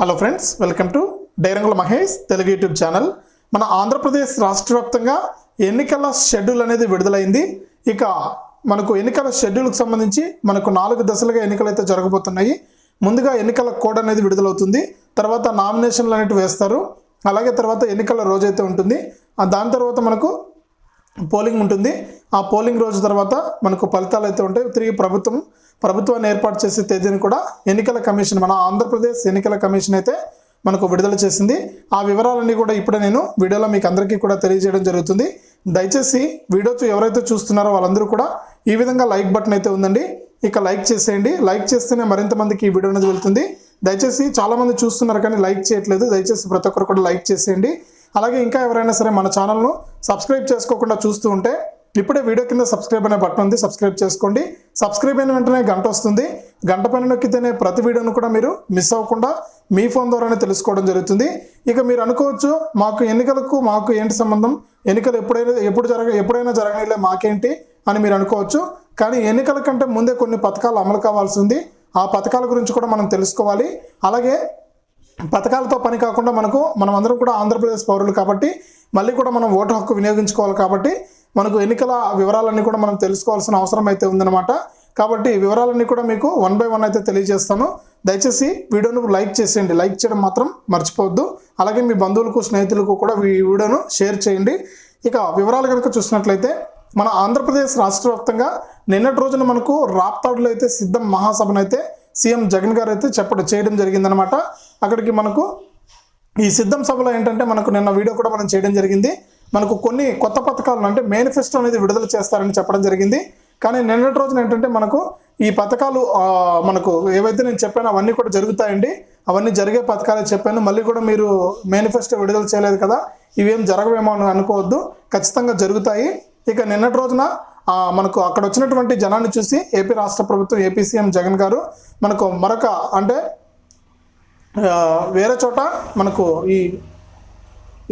Hello friends welcome to Dairangula Mahesh Telugu YouTube channel మన ఆంధ్రప్రదేశ్ రాష్ట్ర వ్యాప్తంగా ఎన్నికల షెడ్యూల్ అనేది విడుదలైంది. ఇక మనకు ఎన్నికల షెడ్యూల్కి సంబంధించి మనకు నాలుగు దశలుగా ఎన్నికలు అయితే జరగబోతున్నాయి. ముందుగా ఎన్నికల కోడ్ అనేది విడుదలవుతుంది. తర్వాత నామినేషన్లు అనేవి వేస్తారు. అలాగే తర్వాత ఎన్నికల రోజు అయితే ఉంటుంది. దాని తర్వాత మనకు పోలింగ్ ఉంటుంది. ఆ పోలింగ్ రోజు తర్వాత మనకు ఫలితాలు అయితే ఉంటాయి. తిరిగి ప్రభుత్వం ప్రభుత్వాన్ని ఏర్పాటు చేసే తేదీని కూడా ఎన్నికల కమిషన్ మన ఆంధ్రప్రదేశ్ ఎన్నికల కమిషన్ అయితే మనకు విడుదల చేసింది. ఆ వివరాలన్నీ కూడా ఇప్పుడే నేను వీడియోలో మీకు అందరికీ కూడా తెలియజేయడం జరుగుతుంది. దయచేసి వీడియో ఎవరైతే చూస్తున్నారో వాళ్ళందరూ కూడా ఈ విధంగా లైక్ బటన్ అయితే ఉందండి. ఇక లైక్ చేసేయండి. లైక్ చేస్తేనే మరింత మందికి ఈ వీడియో అనేది వెళ్తుంది. దయచేసి చాలామంది చూస్తున్నారు కానీ లైక్ చేయట్లేదు. దయచేసి ప్రతి ఒక్కరు కూడా లైక్ చేసేయండి. అలాగే ఇంకా ఎవరైనా సరే మన ఛానల్ను సబ్స్క్రైబ్ చేసుకోకుండా చూస్తూ ఉంటే ఇప్పుడే వీడియో కింద సబ్స్క్రైబ్ అనే బటన్ ఉంది సబ్స్క్రైబ్ చేసుకోండి. సబ్స్క్రైబ్ అయిన వెంటనే గంట వస్తుంది. గంట పైన నొక్కితేనే ప్రతి వీడియోను కూడా మీరు మిస్ అవ్వకుండా మీ ఫోన్ ద్వారానే తెలుసుకోవడం జరుగుతుంది. ఇక మీరు అనుకోవచ్చు మాకు ఎన్నికలకు మాకు ఏంటి సంబంధం? ఎన్నికలు ఎప్పుడైనా ఎప్పుడు జరగ ఎప్పుడైనా జరగనిలే మాకేంటి అని మీరు అనుకోవచ్చు. కానీ ఎన్నికల కంటే ముందే కొన్ని పథకాలు అమలు కావాల్సి ఉంది. ఆ పథకాల గురించి కూడా మనం తెలుసుకోవాలి. అలాగే పథకాలతో పని కాకుండా మనకు మనం అందరం కూడా ఆంధ్రప్రదేశ్ పౌరులు కాబట్టి మళ్ళీ కూడా మనం ఓటు హక్కు వినియోగించుకోవాలి కాబట్టి మనకు ఎన్నికల వివరాలన్నీ కూడా మనం తెలుసుకోవాల్సిన అవసరం అయితే ఉందన్నమాట. కాబట్టి వివరాలన్నీ కూడా మీకు వన్ బై వన్ అయితే తెలియజేస్తాను. దయచేసి వీడియోను లైక్ చేసేయండి. లైక్ చేయడం మాత్రం మర్చిపోవద్దు. అలాగే మీ బంధువులకు స్నేహితులకు కూడా ఈ వీడియోను షేర్ చేయండి. ఇక వివరాలు కనుక చూసినట్లయితే మన ఆంధ్రప్రదేశ్ రాష్ట్ర వ్యాప్తంగా నిన్నటి రోజున మనకు రాప్తాడులో అయితే సిద్ధం మహాసభను అయితే సీఎం జగన్ గారు అయితే చెప్పడం చేయడం జరిగిందనమాట అక్కడికి మనకు ఈ సిద్ధం సభలో ఏంటంటే మనకు నిన్న వీడియో కూడా మనం చేయడం జరిగింది. మనకు కొన్ని కొత్త పథకాలను అంటే మేనిఫెస్టో అనేది విడుదల చేస్తారని చెప్పడం జరిగింది. కానీ నిన్నటి రోజున ఏంటంటే మనకు ఈ పథకాలు మనకు ఏవైతే నేను చెప్పానో అవన్నీ కూడా జరుగుతాయండి. అవన్నీ జరిగే పథకాలే చెప్పాను. మళ్ళీ కూడా మీరు మేనిఫెస్టో విడుదల చేయలేదు కదా ఇవేం జరగవేమో అని అనుకోవద్దు. ఖచ్చితంగా జరుగుతాయి. ఇక నిన్నటి రోజున మనకు అక్కడ వచ్చినటువంటి జనాన్ని చూసి ఏపీ రాష్ట్ర ప్రభుత్వం ఏపీ సీఎం జగన్ గారు మనకు మరొక అంటే వేరే చోట మనకు ఈ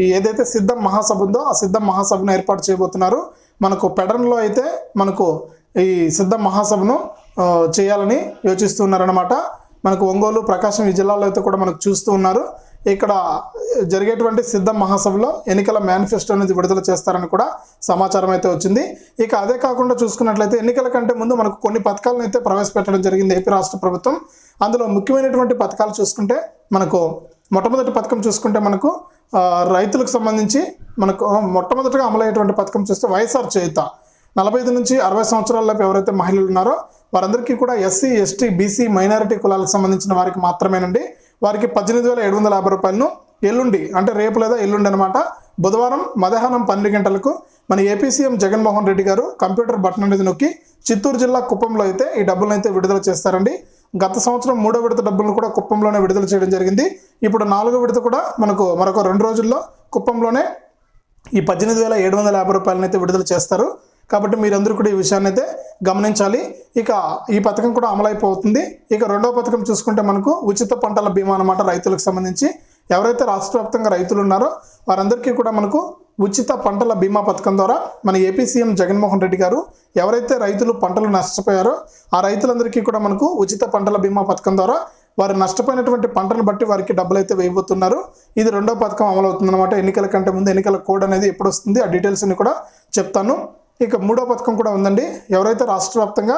ఈ ఏదైతే సిద్ధం మహాసభ ఉందో ఆ సిద్ధం మహాసభను ఏర్పాటు చేయబోతున్నారు. మనకు పెడన్లో అయితే మనకు ఈ సిద్ధం మహాసభను చేయాలని యోచిస్తున్నారనమాట మనకు ఒంగోలు ప్రకాశం ఈ జిల్లాలో అయితే కూడా మనకు చూస్తూ ఉన్నారు. ఇక్కడ జరిగేటువంటి సిద్ధం మహాసభలో ఎన్నికల మేనిఫెస్టో అనేది విడుదల చేస్తారని కూడా సమాచారం అయితే వచ్చింది. ఇక అదే కాకుండా చూసుకున్నట్లయితే ఎన్నికల కంటే ముందు మనకు కొన్ని పథకాలను అయితే ప్రవేశపెట్టడం జరిగింది ఏపీ రాష్ట్ర ప్రభుత్వం. అందులో ముఖ్యమైనటువంటి పథకాలు చూసుకుంటే మనకు మొట్టమొదటి పథకం చూసుకుంటే మనకు రైతులకు సంబంధించి మనకు మొట్టమొదటిగా అమలయ్యేటువంటి పథకం చూస్తే వైఎస్ఆర్ చేయుత. నలభై ఐదు నుంచి అరవై సంవత్సరాలలోపు ఎవరైతే మహిళలు ఉన్నారో వారందరికీ కూడా ఎస్సీ ఎస్టీ బీసీ మైనారిటీ కులాలకు సంబంధించిన వారికి మాత్రమేనండి. వారికి పద్దెనిమిది వేల ఏడు వందల యాభై రూపాయలను ఎల్లుండి అంటే రేపు లేదా ఎల్లుండి అనమాట బుధవారం మధ్యాహ్నం పన్నెండు గంటలకు మన ఏపీ సీఎం జగన్మోహన్ రెడ్డి గారు కంప్యూటర్ బటన్ అనేది నొక్కి చిత్తూరు జిల్లా కుప్పంలో అయితే ఈ డబ్బులను అయితే విడుదల చేస్తారండి. గత సంవత్సరం మూడో విడత డబ్బులను కూడా కుప్పంలోనే విడుదల చేయడం జరిగింది. ఇప్పుడు నాలుగో విడత కూడా మనకు మరొక రెండు రోజుల్లో కుప్పంలోనే ఈ పద్దెనిమిది వేల ఏడు వందల యాభై రూపాయలను అయితే విడుదల చేస్తారు. కాబట్టి మీరందరూ కూడా ఈ విషయాన్ని అయితే గమనించాలి. ఇక ఈ పథకం కూడా అమలైపోతుంది. ఇక రెండో పథకం చూసుకుంటే మనకు ఉచిత పంటల బీమా అన్నమాట రైతులకు సంబంధించి. ఎవరైతే రాష్ట్ర వ్యాప్తంగా రైతులు ఉన్నారో వారందరికీ కూడా మనకు ఉచిత పంటల బీమా పథకం ద్వారా మన ఏపీ సీఎం జగన్మోహన్ రెడ్డి గారు ఎవరైతే రైతులు పంటలు నష్టపోయారో ఆ రైతులందరికీ కూడా మనకు ఉచిత పంటల బీమా పథకం ద్వారా వారు నష్టపోయినటువంటి పంటను బట్టి వారికి డబ్బులు అయితే వేయబోతున్నారు. ఇది రెండో పథకం అమలు అవుతుందన్నమాట. ఎన్నికల కంటే ముందు ఎన్నికల కోడ్ అనేది ఎప్పుడు వస్తుంది? ఆ డీటెయిల్స్ని కూడా చెప్తాను. ఇక మూడో పథకం కూడా ఉందండి. ఎవరైతే రాష్ట్ర వ్యాప్తంగా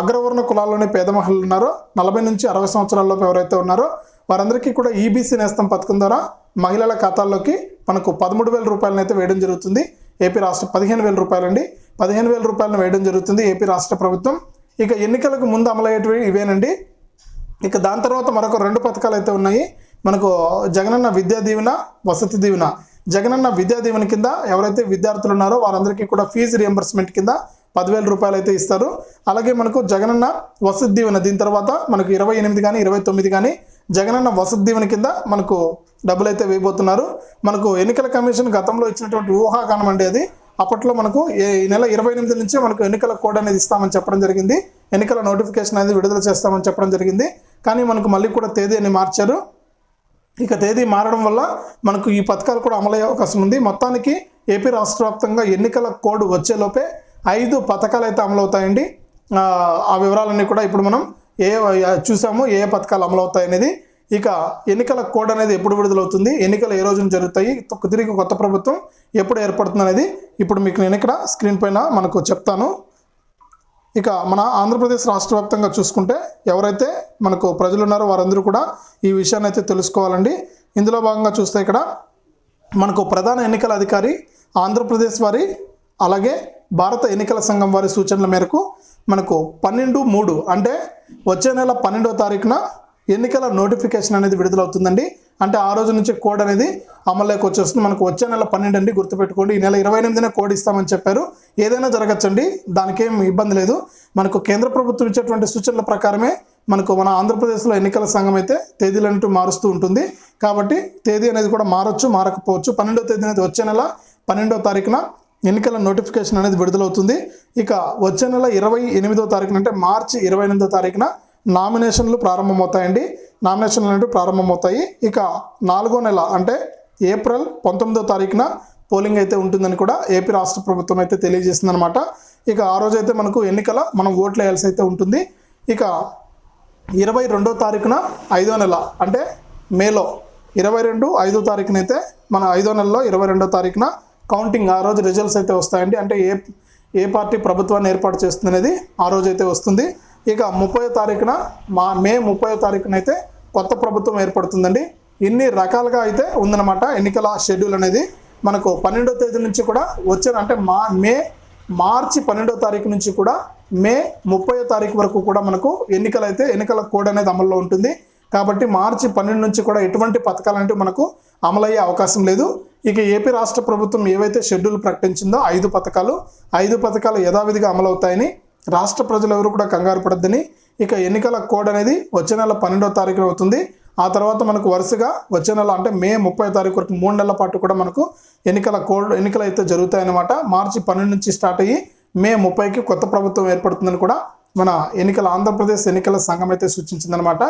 అగ్రవర్ణ కులాల్లోని పేద మహిళలు ఉన్నారో నలభై నుంచి అరవై సంవత్సరాల్లోపు ఎవరైతే ఉన్నారో వారందరికీ కూడా ఈబీసీ నేస్తం పథకం ద్వారా మహిళల ఖాతాల్లోకి మనకు పదమూడు వేల రూపాయలను అయితే వేయడం జరుగుతుంది. ఏపీ రాష్ట్ర పదిహేను వేల రూపాయలండి. పదిహేను వేల రూపాయలను వేయడం జరుగుతుంది ఏపీ రాష్ట్ర ప్రభుత్వం. ఇక ఎన్నికలకు ముందు అమలయ్యేటివి ఇవేనండి. ఇక దాని తర్వాత మరొక రెండు పథకాలు అయితే ఉన్నాయి. మనకు జగనన్న విద్యా దీవెన వసతి దీవెన. జగనన్న విద్యా దీవెన కింద ఎవరైతే విద్యార్థులు ఉన్నారో వారందరికీ కూడా ఫీజు రియంబర్స్మెంట్ కింద పదివేల రూపాయలు అయితే ఇస్తారు. అలాగే మనకు జగనన్న వసతి దీవెన దీని తర్వాత మనకు ఇరవై ఎనిమిది కానీ ఇరవై తొమ్మిది కానీ జగనన్న వసతి దీవెన కింద మనకు డబ్బులు అయితే వేయబోతున్నారు. మనకు ఎన్నికల కమిషన్ గతంలో ఇచ్చినటువంటి ఊహాగానం అండి అది. అప్పట్లో మనకు ఏ- ఈ నెల ఇరవై ఎనిమిది నుంచి మనకు ఎన్నికల కోడ్ అనేది ఇస్తామని చెప్పడం జరిగింది. ఎన్నికల నోటిఫికేషన్ అనేది విడుదల చేస్తామని చెప్పడం జరిగింది. కానీ మనకు మళ్ళీ కూడా తేదీ అని మార్చారు. ఇక తేదీ మారడం వల్ల మనకు ఈ పథకాలు కూడా అమలయ్యే అవకాశం ఉంది. మొత్తానికి ఏపీ రాష్ట్ర వ్యాప్తంగా ఎన్నికల కోడ్ వచ్చేలోపే ఐదు పథకాలు అయితే అమలవుతాయండి. ఆ వివరాలన్నీ కూడా ఇప్పుడు మనం ఏ చూసాము ఏ ఏ పథకాలు అమలవుతాయి అనేది. ఇక ఎన్నికల కోడ్ అనేది ఎప్పుడు విడుదలవుతుంది ఎన్నికలు ఏ రోజున జరుగుతాయి తిరిగి కొత్త ప్రభుత్వం ఎప్పుడు ఏర్పడుతుంది అనేది ఇప్పుడు మీకు నేను ఇక్కడ స్క్రీన్ పైన మనకు చెప్తాను. ఇక మన ఆంధ్రప్రదేశ్ రాష్ట్ర వ్యాప్తంగా చూసుకుంటే ఎవరైతే మనకు ప్రజలు ఉన్నారో వారందరూ కూడా ఈ విషయాన్ని అయితే తెలుసుకోవాలండి. ఇందులో భాగంగా చూస్తే ఇక్కడ మనకు ప్రధాన ఎన్నికల అధికారి ఆంధ్రప్రదేశ్ వారి అలాగే భారత ఎన్నికల సంఘం వారి సూచనల మేరకు మనకు పన్నెండు మూడు అంటే వచ్చే నెల పన్నెండో తారీఖున ఎన్నికల నోటిఫికేషన్ అనేది విడుదలవుతుందండి. అంటే ఆ రోజు నుంచి కోడ్ అనేది అమల్లోకి వచ్చేస్తుంది. మనకు వచ్చే నెల పన్నెండు అండి గుర్తుపెట్టుకోండి. ఈ నెల ఇరవై ఎనిమిదిన కోడ్ ఇస్తామని చెప్పారు. ఏదైనా జరగచ్చండి దానికేం ఇబ్బంది లేదు. మనకు కేంద్ర ప్రభుత్వం ఇచ్చేటువంటి సూచనల ప్రకారమే మనకు మన ఆంధ్రప్రదేశ్లో ఎన్నికల సంఘం అయితే తేదీలంటూ మారుస్తూ ఉంటుంది. కాబట్టి తేదీ అనేది కూడా మారొచ్చు మారకపోవచ్చు. పన్నెండో తేదీ అనేది వచ్చే నెల పన్నెండో తారీఖున ఎన్నికల నోటిఫికేషన్ అనేది విడుదలవుతుంది. ఇక వచ్చే నెల ఇరవై ఎనిమిదో తారీఖున అంటే మార్చి ఇరవై ఎనిమిదో తారీఖున నామినేషన్లు ప్రారంభమవుతాయండి. నామినేషన్లు అనేవి ప్రారంభమవుతాయి. ఇక నాలుగో నెల అంటే ఏప్రిల్ పంతొమ్మిదో తారీఖున పోలింగ్ అయితే ఉంటుందని కూడా ఏపీ రాష్ట్ర ప్రభుత్వం అయితే తెలియజేసిందనమాట. ఇక ఆ రోజు అయితే మనకు ఎన్నికల మనం ఓట్లు వేయాల్సి అయితే ఉంటుంది. ఇక ఇరవై రెండో తారీఖున ఐదో నెల అంటే మేలో ఇరవై రెండు ఐదో తారీఖునైతే మన ఐదో నెలలో ఇరవై రెండో తారీఖున కౌంటింగ్ ఆ రోజు రిజల్ట్స్ అయితే వస్తాయండి. అంటే ఏ ఏ పార్టీ ప్రభుత్వాన్ని ఏర్పాటు చేస్తుంది అనేది ఆ రోజు అయితే వస్తుంది. ఇక ముప్పై తారీఖున మా మే ముప్పై తారీఖున అయితే కొత్త ప్రభుత్వం ఏర్పడుతుందండి. ఇన్ని రకాలుగా అయితే ఉందన్నమాట ఎన్నికల షెడ్యూల్ అనేది. మనకు పన్నెండో తేదీ నుంచి కూడా వచ్చే అంటే మా మే మార్చి పన్నెండో తారీఖు నుంచి కూడా మే ముప్పై తారీఖు వరకు కూడా మనకు ఎన్నికలు అయితే ఎన్నికల కోడ్ అనేది అమల్లో ఉంటుంది. కాబట్టి మార్చి పన్నెండు నుంచి కూడా ఎటువంటి పథకాలు అంటే మనకు అమలయ్యే అవకాశం లేదు. ఇక ఏపీ రాష్ట్ర ప్రభుత్వం ఏవైతే షెడ్యూల్ ప్రకటించిందో ఐదు పథకాలు ఐదు పథకాలు యథావిధిగా అమలవుతాయని రాష్ట్ర ప్రజలు ఎవరు కూడా కంగారు పడద్దని ఇక ఎన్నికల కోడ్ అనేది వచ్చే నెల పన్నెండో తారీఖున అవుతుంది. ఆ తర్వాత మనకు వరుసగా వచ్చే నెల అంటే మే ముప్పై తారీఖు వరకు మూడు నెలల పాటు కూడా మనకు ఎన్నికల కోడ్ ఎన్నికలు అయితే జరుగుతాయన్నమాట. మార్చి పన్నెండు నుంచి స్టార్ట్ అయ్యి మే ముప్పైకి కొత్త ప్రభుత్వం ఏర్పడుతుందని కూడా మన ఎన్నికల ఆంధ్రప్రదేశ్ ఎన్నికల సంఘం అయితే సూచించిందనమాట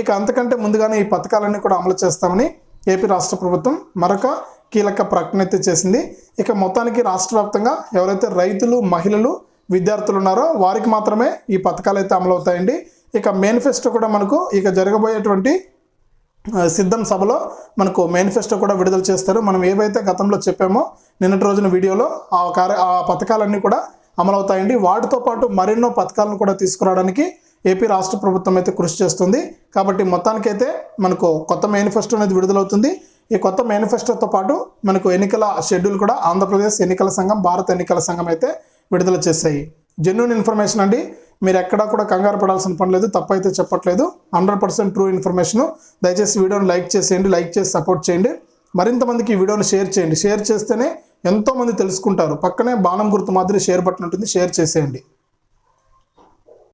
ఇక అంతకంటే ముందుగానే ఈ పథకాలన్నీ కూడా అమలు చేస్తామని ఏపీ రాష్ట్ర ప్రభుత్వం మరొక కీలక ప్రకటన అయితే చేసింది. ఇక మొత్తానికి రాష్ట్ర వ్యాప్తంగా ఎవరైతే రైతులు మహిళలు విద్యార్థులు ఉన్నారో వారికి మాత్రమే ఈ పథకాలు అయితే అమలవుతాయండి ఇక మేనిఫెస్టో కూడా మనకు ఇక జరగబోయేటువంటి సిద్ధం సభలో మనకు మేనిఫెస్టో కూడా విడుదల చేస్తారు. మనం ఏవైతే గతంలో చెప్పామో నిన్నటి రోజున వీడియోలో ఆ కార్య ఆ పథకాలన్నీ కూడా అమలవుతాయండి. వాటితో పాటు మరెన్నో పథకాలను కూడా తీసుకురావడానికి ఏపీ రాష్ట్ర ప్రభుత్వం అయితే కృషి చేస్తుంది. కాబట్టి మొత్తానికైతే మనకు కొత్త మేనిఫెస్టో అనేది విడుదలవుతుంది. ఈ కొత్త మేనిఫెస్టోతో పాటు మనకు ఎన్నికల షెడ్యూల్ కూడా ఆంధ్రప్రదేశ్ ఎన్నికల సంఘం భారత ఎన్నికల సంఘం అయితే విడుదల చేశాయి. జెన్యున్ ఇన్ఫర్మేషన్ అండి. మీరు ఎక్కడా కూడా కంగారు పడాల్సిన పని లేదు తప్పైతే అయితే చెప్పట్లేదు. హండ్రెడ్ పర్సెంట్ ట్రూ ఇన్ఫర్మేషన్ దయచేసి వీడియోని లైక్ చేసేయండి లైక్ చేసి సపోర్ట్ చేయండి. మరింత మందికి ఈ వీడియోని షేర్ చేయండి. షేర్ చేస్తేనే ఎంతోమంది తెలుసుకుంటారు. పక్కనే బాణం గుర్తు మాదిరి షేర్ బటన్ ఉంటుంది షేర్ చేసేయండి.